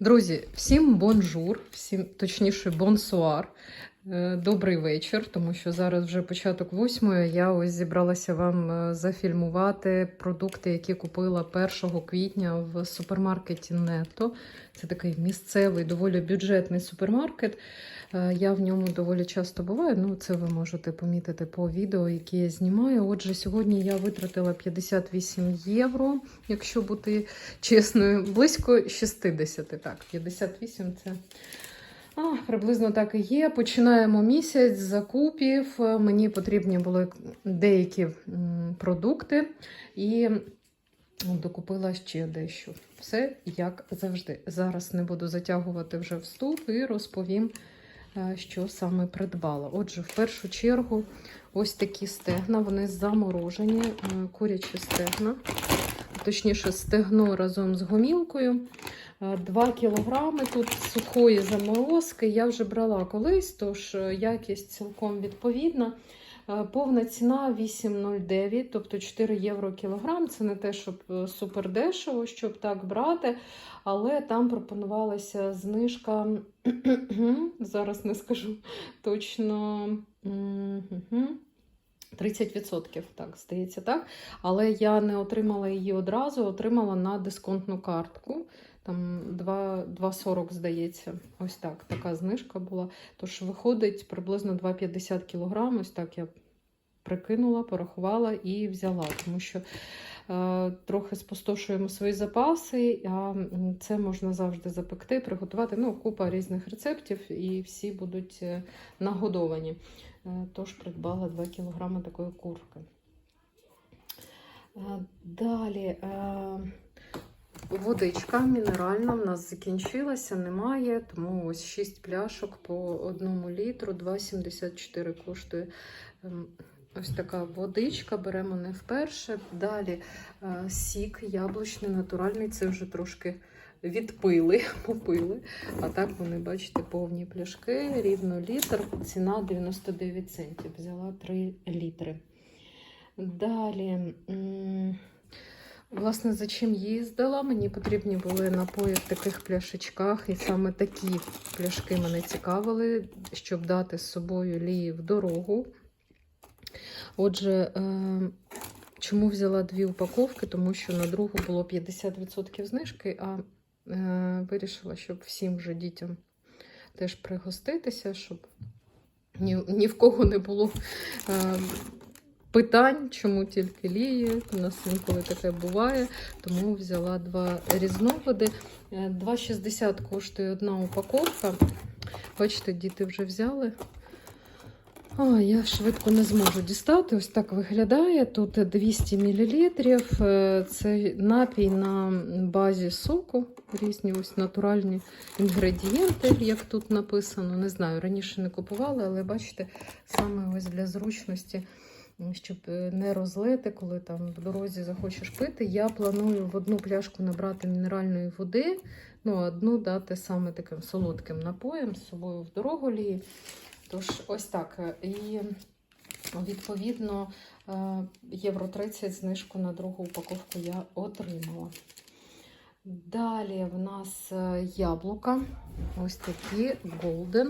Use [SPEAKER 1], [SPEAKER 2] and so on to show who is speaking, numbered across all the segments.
[SPEAKER 1] Друзі, всім бонжур, всім точніше бонсуар. Е, Добрий вечір, тому що зараз вже початок восьмої. Я ось зібралася вам е, зафільмувати продукти, які купила 1 квітня в супермаркеті Нето. Це такий місцевий, доволі бюджетний супермаркет. Е, Я в ньому доволі часто буваю. Ну, це ви можете помітити по відео, які я знімаю. Отже, сьогодні я витратила 58 євро, якщо бути чесною, близько 60. Так, 58 це. А, приблизно так і є. Починаємо місяць з закупів. Мені потрібні були деякі продукти і докупила ще дещо. Все як завжди. Зараз не буду затягувати вже вступ і розповім, е, що саме придбала. Отже, в першу чергу, ось такі стегна, вони заморожені, курячі стегна, точніше, стегно разом з гомілкою. 2 кілограми тут сухої заморозки. Я вже брала колись, тож е, якість цілком відповідна. Е, Повна ціна 8,09, тобто 4 євро кілограм. Це не те, щоб е, супер дешево, щоб так брати. Але там пропонувалася знижка. Зараз не скажу точно. 30%, так, здається, так. Але я не отримала її одразу, отримала на дисконтну картку. Там 2,40, здається. Ось так. Така знижка була. Тож виходить приблизно 2,50 кг. Ось так я прикинула, порахувала і взяла. Тому що е, трохи спустошуємо свої запаси, а це можна завжди запекти, приготувати. Ну, купа різних рецептів, і всі будуть е, нагодовані. Е, Тож придбала 2 кг такої курки. Е, Далі. е, Водичка мінеральна в нас закінчилася, немає, тому ось 6 пляшок по 1 літру, 2,74 коштує ем, ось така водичка, беремо не вперше. Далі е, сік яблучний, натуральний, це вже трошки відпили, попили. А так вони, бачите, повні пляшки, рівно літр, ціна 99 центів. Взяла 3 літри. Далі. Власне, за чим їздила? Мені потрібні були напої в таких пляшечках, і саме такі пляшки мене цікавили, щоб дати з собою лії в дорогу. Отже, е, чому взяла дві упаковки? Тому що на другу було 50% знижки, а е, вирішила, щоб всім вже дітям теж пригоститися, щоб ні, ні в кого не було. Е, питань, чому тільки лії. У нас інколи таке буває. Тому взяла два різновиди. Е, 2,60 коштує одна упаковка. Бачите, діти вже взяли. А, я швидко не зможу дістати. Ось так виглядає. Тут 200 мл. Це напій на базі соку. Різні ось натуральні інгредієнти, як тут написано. Не знаю, раніше не купувала, але бачите, саме ось для зручності щоб е, не розлити, коли там в дорозі захочеш пити. Я планую в одну пляшку набрати мінеральної води, ну, а одну дати саме таким солодким напоєм з собою в дорогу лії. Тож, ось так. І відповідно е, євро 30 знижку на другу упаковку я отримала. Далі в нас е, яблука, ось такі Golden.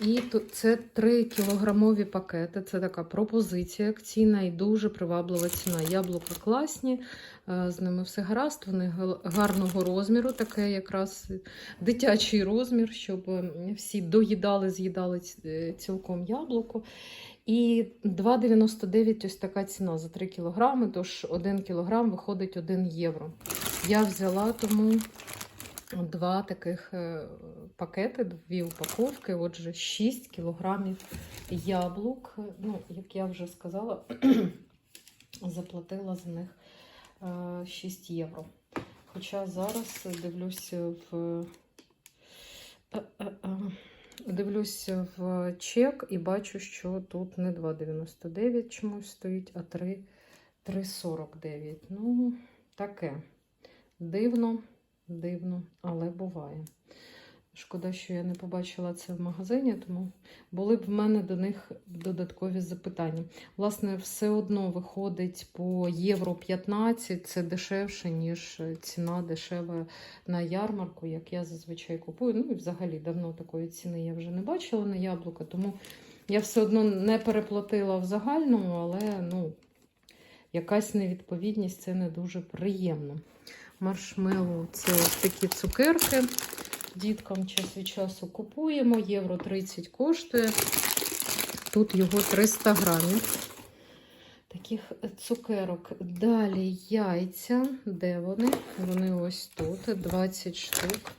[SPEAKER 1] І це 3 кілограмові пакети. Це така пропозиція акційна і дуже приваблива ціна. Яблука класні, е, з ними все гаразд, вони гарного розміру, таке якраз дитячий розмір, щоб е, всі доїдали, з'їдали цілком яблуко. І 2,99 ось така ціна за 3 кілограми, тож 1 кілограм виходить 1 євро. Я взяла тому два таких е, пакети, дві упаковки, отже, 6 кілограмів яблук. Ну, як я вже сказала, заплатила за них е, 6 євро. Хоча зараз дивлюся в. е, е, е, Дивлюсь в чек і бачу, що тут не 2,99 чомусь стоїть, а 3 3,49. Ну, таке. Дивно, дивно, але буває. Шкода, що я не побачила це в магазині, тому були б в мене до них додаткові запитання. Власне, все одно виходить по євро 15, це дешевше, ніж ціна дешева на ярмарку, як я зазвичай купую. Ну і взагалі давно такої ціни я вже не бачила на яблука, тому я все одно не переплатила в загальному, але ну, якась невідповідність це не дуже приємно. Маршмеллоу – це ось такі цукерки. Діткам час від часу купуємо. Євро 30 коштує. Тут його 300 грамів. Таких цукерок. Далі яйця. Де вони? Вони ось тут. 20 штук.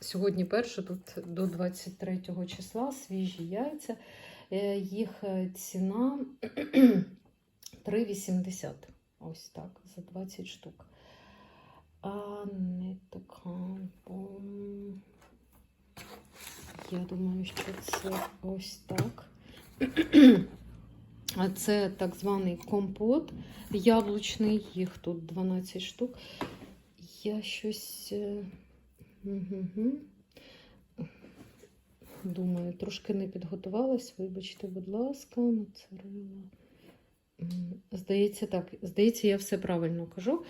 [SPEAKER 1] Сьогодні перше, тут до 23 числа свіжі яйця. Е, Їх е, ціна 3,80. Ось так, за 20 штук. А не така. Я думаю, що це ось так. А це так званий компот яблучний, їх тут 12 штук. Я щось. мгм. Думаю, трошки не підготувалась. Вибачте, будь ласка, моцарелла. Здається, так. Здається, я все правильно кажу.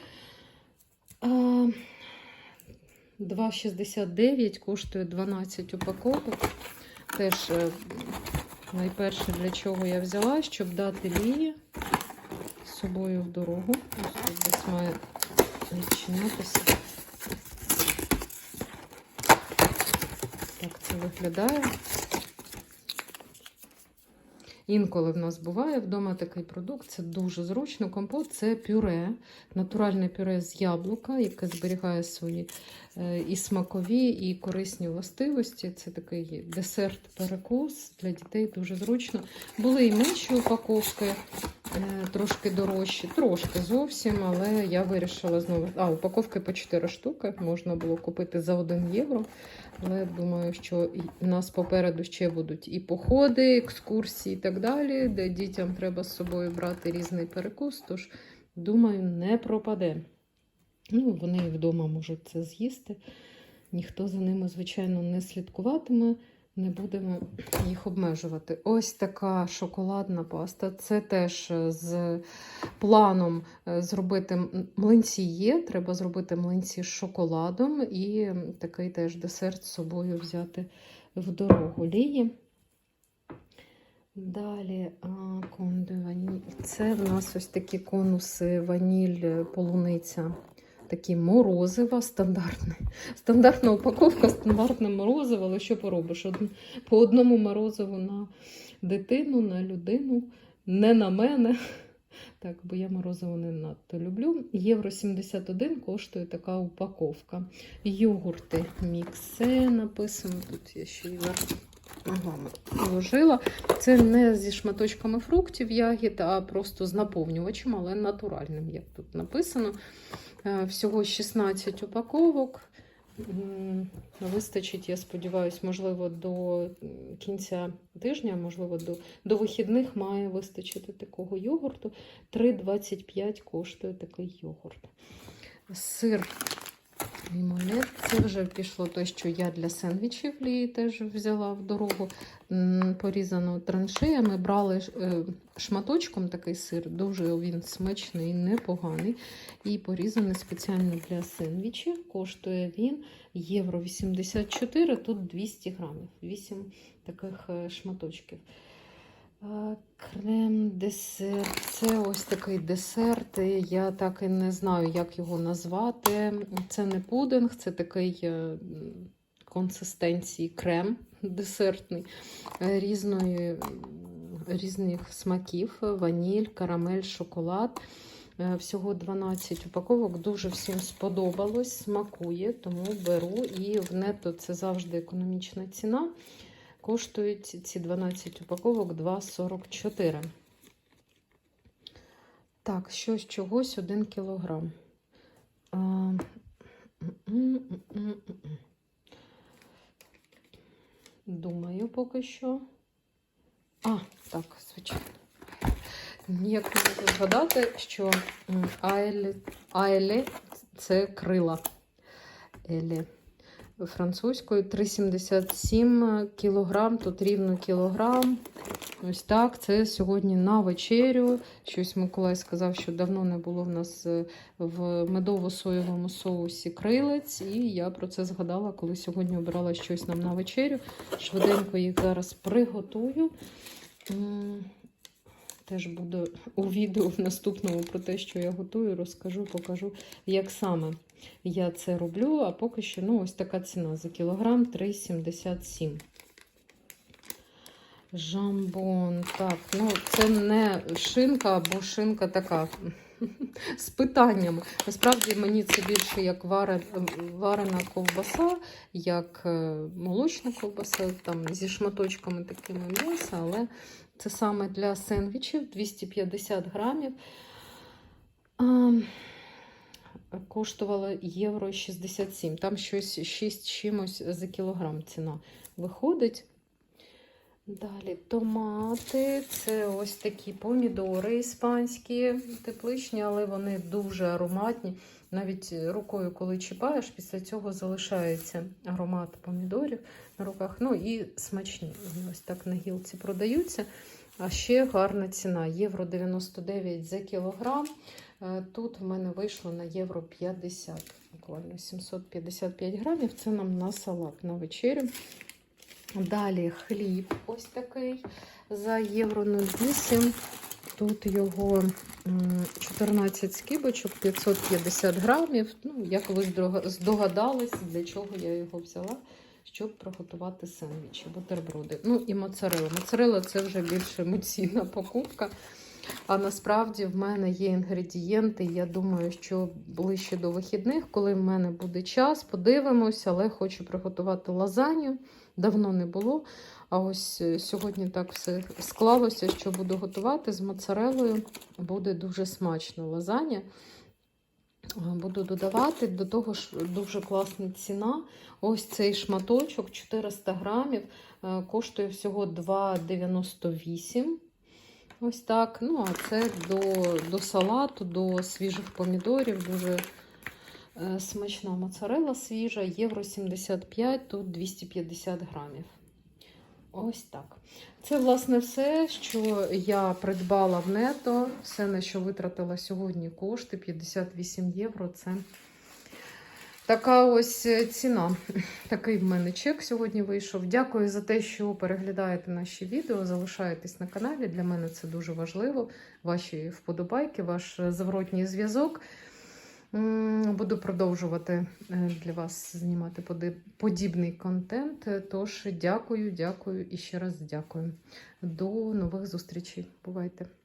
[SPEAKER 1] 2,69 коштує 12 упаковок. Теж е, найперше, для чого я взяла, щоб дати лії з собою в дорогу. Десь має відчинятися. Так це виглядає. Інколи в нас буває вдома такий продукт, це дуже зручно. Компот це пюре, натуральне пюре з яблука, яке зберігає свої е, і смакові, і корисні властивості. Це такий десерт-перекус для дітей дуже зручно. Були і менші упаковки, трошки дорожчі, трошки зовсім, але я вирішила знову. А, упаковки по 4 штуки можна було купити за 1 євро. Але думаю, що в нас попереду ще будуть і походи, екскурсії і так далі, де дітям треба з собою брати різний перекус. Тож, думаю, не пропаде. Ну, вони і вдома можуть це з'їсти. Ніхто за ними, звичайно, не слідкуватиме, не будемо їх обмежувати. Ось така шоколадна паста. Це теж е, з планом е, зробити млинці є. Треба зробити млинці з шоколадом і такий теж десерт з собою взяти в дорогу лії. Далі ваніль. Це в нас ось такі конуси ваніль, е, полуниця. Такі морозива, стандартне. Стандартна упаковка, стандартне морозиво, але що поробиш? По одному морозиву на дитину, на людину, не на мене. Так, бо я морозиво не надто люблю. Євро 71 коштує така упаковка. Йогурти міксе написано. Тут я ще й ногами вложила. Це не зі шматочками фруктів ягід, а просто з наповнювачем, але натуральним, як тут написано. Е, Всього 16 упаковок. Вистачить, я сподіваюся, можливо, до кінця тижня, можливо, до, до вихідних має вистачити такого йогурту. 3,25 коштує такий йогурт. Сир лімонет. Це вже пішло те, що я для сендвічів лії теж взяла в дорогу. М, Порізано траншеями. Брали е, шматочком такий сир, дуже він смачний, непоганий. І порізаний спеціально для сендвічів. Коштує він євро 84, тут 200 грамів. 8 таких е, шматочків. Е, Крем десерт. Це ось такий десерт. Я так і не знаю, як його назвати. Це не пудинг, це такий е, консистенції крем десертний е, різної, різних смаків: ваніль, карамель, шоколад. Е, Всього 12 упаковок. Дуже всім сподобалось, смакує, тому беру. І в нето це завжди економічна ціна. Коштують ці 12 упаковок 2,44. Так, щось чогось 1 кілограм. А. Думаю, поки що. А, так, звичайно. Ніяк не можу згадати, що Айлі, Айлі це крила. Елі. французькою 3,77 кілограм, тут рівно кілограм. Ось так. Це сьогодні на вечерю. Щось Миколай сказав, що давно не було в нас е, в медово-соєвому соусі крилець. І я про це згадала, коли сьогодні обирала щось нам на вечерю. Швиденько їх зараз приготую. Теж буде у відео в наступному про те, що я готую, розкажу, покажу, як саме я це роблю. А поки що ну, ось така ціна за кілограм 3,77. Жамбон. Так, ну це не шинка, або шинка така з питаннями. Насправді мені це більше як варена ковбаса, як е, молочна ковбаса, там зі шматочками такими м'яса, але це саме для сендвічів 250 грамів. А, коштувало євро 67. Там щось 6 чимось за кілограм ціна виходить. Далі томати. Це ось такі помідори іспанські, тепличні, але вони дуже ароматні. Навіть рукою, коли чіпаєш, після цього залишається аромат помідорів на руках. Ну і смачні. Вони ось так на гілці продаються. А ще гарна ціна. Євро 99 за кілограм. Е, Тут в мене вийшло на євро 50, буквально 755 грамів. Це нам на салат на вечерю. Далі хліб ось такий за євро 0,8. Тут його 14 скибочок, 550 грамів. Ну, як ви здогадались, для чого я його взяла, щоб приготувати сендвічі, бутерброди. Ну і моцарила. Моцарела це вже більш емоційна покупка. А насправді в мене є інгредієнти. Я думаю, що ближче до вихідних, коли в мене буде час, подивимося, але хочу приготувати лазанью. Давно не було. А ось е, сьогодні так все склалося, що буду готувати з моцарелою. Буде дуже смачно лазанья. Е, Буду додавати до того ж дуже класна ціна. Ось цей шматочок 400 грамів е, коштує всього 2,98. Ось так. Ну, а це до, до салату, до свіжих помідорів. Дуже е, смачна моцарела свіжа, євро 75, тут 250 грамів. Ось так. Це, власне, все, що я придбала в нето. Все, на що витратила сьогодні кошти 58 євро. Це така ось е, ціна. Такий в мене чек сьогодні вийшов. Дякую за те, що переглядаєте наші відео, залишаєтесь на каналі. Для мене це дуже важливо. Ваші вподобайки, ваш е, зворотній зв'язок. Буду продовжувати е, для вас знімати подібний контент. Тож дякую, дякую і ще раз дякую. До нових зустрічей. Бувайте!